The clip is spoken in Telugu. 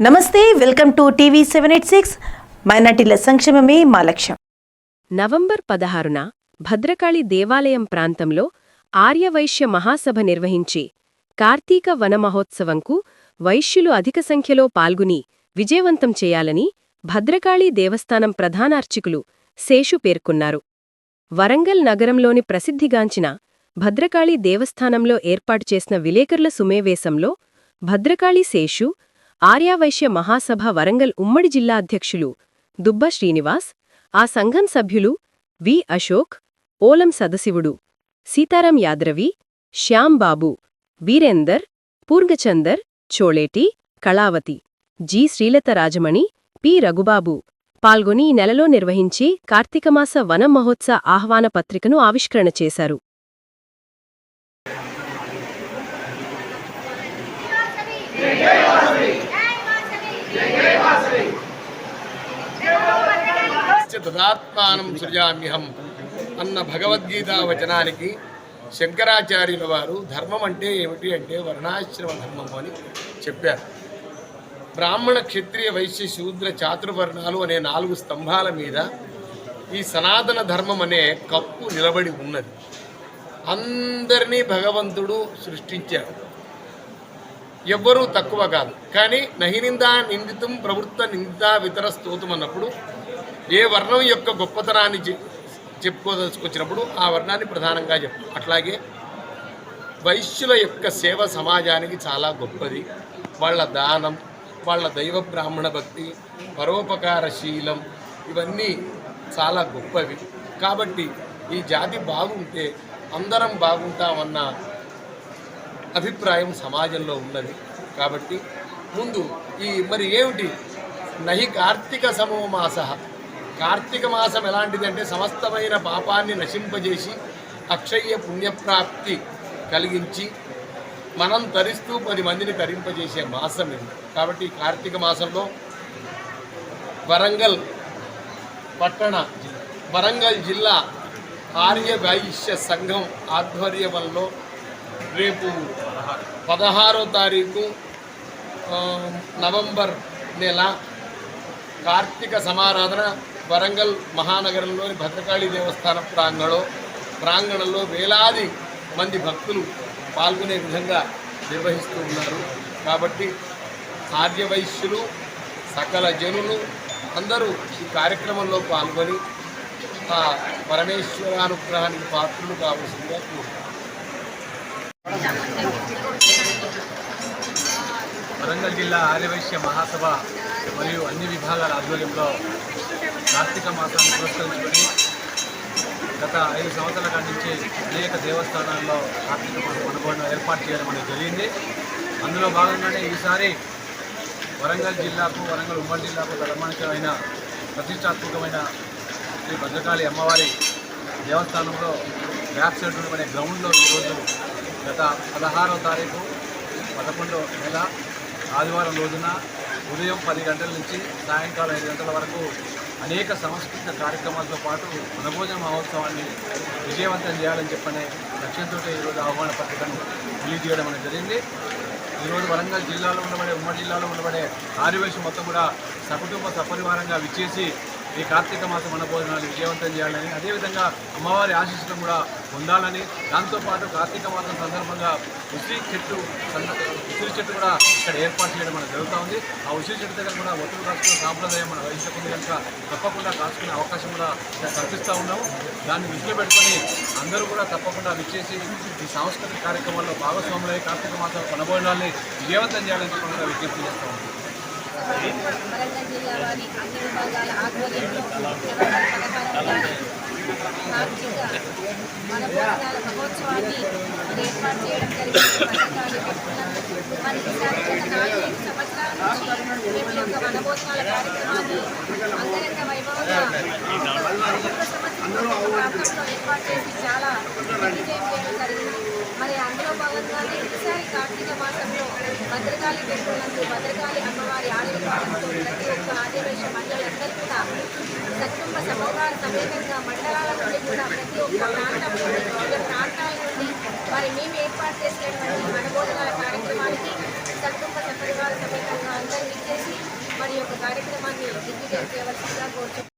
నమస్తే welcome to TV seven eight six. మైనార్టీల సంక్షేమమే మా లక్ష్యం. నవంబర్ పదహారున భద్రకాళి దేవాలయం ప్రాంతంలో ఆర్యవైశ్య మహాసభ నిర్వహించి కార్తీక వన మహోత్సవంకు వైశ్యులు అధిక సంఖ్యలో పాల్గొని విజయవంతం చేయాలని భద్రకాళి దేవస్థానం ప్రధానార్చికులు శేషు పేర్కొన్నారు. వరంగల్ నగరంలోని ప్రసిద్ధిగాంచిన భద్రకాళి దేవస్థానంలో ఏర్పాటు చేసిన విలేకరుల సుమేవేశంలో భద్రకాళి శేషు ఆర్యావైశ్య మహాసభ వరంగల్ ఉమ్మడి జిల్లా అధ్యక్షులు దుబ్బ శ్రీనివాస్ ఆ సంఘం సభ్యులు V Ashok Olam Sadashivudu Sitaram Yadravi Shyam Babu Virender Purgachander Choleti Kalavathi G Srilatha Rajamani P Raghubabu పాల్గొని ఈ నెలలో నిర్వహించి కార్తీకమాస వన మహోత్సవ ఆహ్వాన పత్రికను ఆవిష్కరణ చేశారు. తదాత్మానం సృజామ్యహం అన్న భగవద్గీత వచనానికి శంకరాచార్యుల వారు ధర్మం అంటే ఏమిటి అంటే వర్ణాశ్రమ ధర్మం అని చెప్పారు. బ్రాహ్మణ క్షత్రియ వైశ్య శూద్ర చాతుర్వర్ణాలు అనే నాలుగు స్తంభాల మీద ఈ సనాతన ధర్మం అనే కప్పు నిలబడి ఉన్నది. అందరినీ భగవంతుడు సృష్టించాడు. ఎవ్వరూ తక్కువ కాదు. కానీ నహినిందా నిందితం ప్రవృత్త నిందా వితర స్తోతం అన్నప్పుడు ఏ వర్ణం యొక్క గొప్పతనాన్ని చెప్పుకోదలుచుకొచ్చినప్పుడు ఆ వర్ణాన్ని ప్రధానంగా చెప్పు. అట్లాగే వైశ్యుల యొక్క సేవ సమాజానికి చాలా గొప్పది. వాళ్ళ దానం వాళ్ళ దైవ బ్రాహ్మణ భక్తి పరోపకారశీలం ఇవన్నీ చాలా గొప్పవి. కాబట్టి ఈ జాతి బాగుంటే అందరం బాగుంటామన్న అభిప్రాయం సమాజంలో ఉన్నది. కాబట్టి ముందు ఈ మరి ఏమిటి? నహి కార్తీక సమో మాస కార్తీక మాసం ఎలాంటిదంటే సమస్తమైన పాపాన్ని నశింపజేసి అక్షయ్య పుణ్యప్రాప్తి కలిగించి మనం తరిస్తూ పది మందిని తరింపజేసే మాసం ఇది. కాబట్టి కార్తీక మాసంలో వరంగల్ పట్టణ వరంగల్ జిల్లా ఆర్య వైశ్య సంఘం ఆధ్వర్యంలో రేపు పదహారో తారీఖు నవంబర్ నెల కార్తీక సమారాధన వరంగల్ మహానగరంలోని భద్రకాళి దేవస్థాన ప్రాంగణంలో ప్రాంగణంలో వేలాది మంది భక్తులు పాల్గొనే విధంగా నిర్వహిస్తూ ఉన్నారు. కాబట్టి ఆర్యవైశ్యులు సకల జనులు అందరూ ఈ కార్యక్రమంలో పాల్గొని ఆ పరమేశ్వరానుగ్రహానికి పాత్రులు కావాల్సిందిగా కోరుతారు వరంగల్ జిల్లా ఆర్యవైశ్య మహాసభ మరియు అన్ని విభాగాల ఆధ్వర్యంలో కార్తీక మాసాన్ని పురస్కరించుకొని గత ఐదు సంవత్సరాల కాడి నుంచి అనేక దేవస్థానాల్లో కార్తీక మాసం అనుకోవడం ఏర్పాటు చేయడం అనేది జరిగింది. అందులో భాగంగానే ఈసారి వరంగల్ జిల్లాకు వరంగల్ ఉమ్మడి జిల్లాకు ధర్మానికమైన ప్రతిష్టాత్మకమైన శ్రీ భద్రకాళి అమ్మవారి దేవస్థానంలో బ్యాక్ సైడ్ ఉన్నటువంటి గ్రౌండ్లో ఈరోజు గత పదహారవ తారీఖు పదకొండో నెల ఆదివారం రోజున ఉదయం పది గంటల నుంచి సాయంకాలం ఐదు గంటల వరకు అనేక సాంస్కృతిక కార్యక్రమాలతో పాటు వనభోజన మహోత్సవాన్ని విజయవంతం చేయాలని చెప్పనే లక్ష్యంతో ఈరోజు ఆహ్వాన పత్రికను రిలీజ్ చేయడం అనేది జరిగింది. ఈరోజు వరంగల్ జిల్లాలో ఉండబడే ఉమ్మడి జిల్లాలో ఉండబడే ఆదివేశం మొత్తం కూడా సకుటుంబ సపరివారంగా విచ్చేసి ఈ కార్తీక మాస వనభోజనాలు విజయవంతం చేయాలని అదేవిధంగా అమ్మవారి ఆశీస్సులు కూడా పొందాలని దాంతోపాటు కార్తీక మాసం సందర్భంగా ఉసిరి చెట్టు ఉసిరి చెట్టు కూడా ఇక్కడ ఏర్పాటు చేయడం మనకు జరుగుతూ ఉంది. ఆ ఉసిరి చెట్టు దగ్గర కూడా ఒత్తులు కాసుకున్న సాంప్రదాయం మనం వహించకుండా కనుక తప్పకుండా కాసుకునే అవకాశం కూడా కల్పిస్తూ ఉన్నాము. దాన్ని దృష్టిలో పెట్టుకొని అందరూ కూడా తప్పకుండా విచ్చేసి ఈ సాంస్కృతిక కార్యక్రమాల్లో భాగస్వాములై కార్తీక మాసం కొనబోయడాన్ని విజయవంతం చేయాలని చెప్పకుండా విజ్ఞప్తి చేస్తూ ఉన్నాం వరంగల్ జిల్లా వారి అన్ని విభాగాల ఆధ్వర్యంలో కార్తీక వనభోజనాల మహోత్సవాన్ని మరి ఏర్పాటు చేయడం జరిగింది పథకాలు పెట్టుకున్నాం మరి ఈసారి గత నాలుగైదు సంవత్సరాల నుంచి మేము యొక్క వనభోజనాల కార్యక్రమాన్ని అంగరంగ వైభవంగా ఒక్కొక్క సంవత్సరం ఒక్కొక్క ప్రాంతంలో ఏర్పాటు చేసి చాలా విజయం చేయడం జరిగింది మరి అందులో భాగంగానే ఈసారి కార్తీక మాసంలో భద్రకాళి పెట్టుకున్నందుకు భద్రకాళి అమ్మవారి ఆశీర్వాదంతో ప్రతి ఒక్క ఆదివేశ మండలందరూ కూడా సత్కుంభ సమగ్ర సమేతంగా మండలాల నుండి కూడా ప్రతి ఒక్క ప్రాంతం ప్రాంతాల నుండి మరి మేము ఏర్పాటు చేసినటువంటి వనభోజనాల కార్యక్రమానికి సత్కుంభ సపరివార సమేతంగా అందరూ ఇచ్చేసి చేయవలసిందిగా కోరుతున్నాం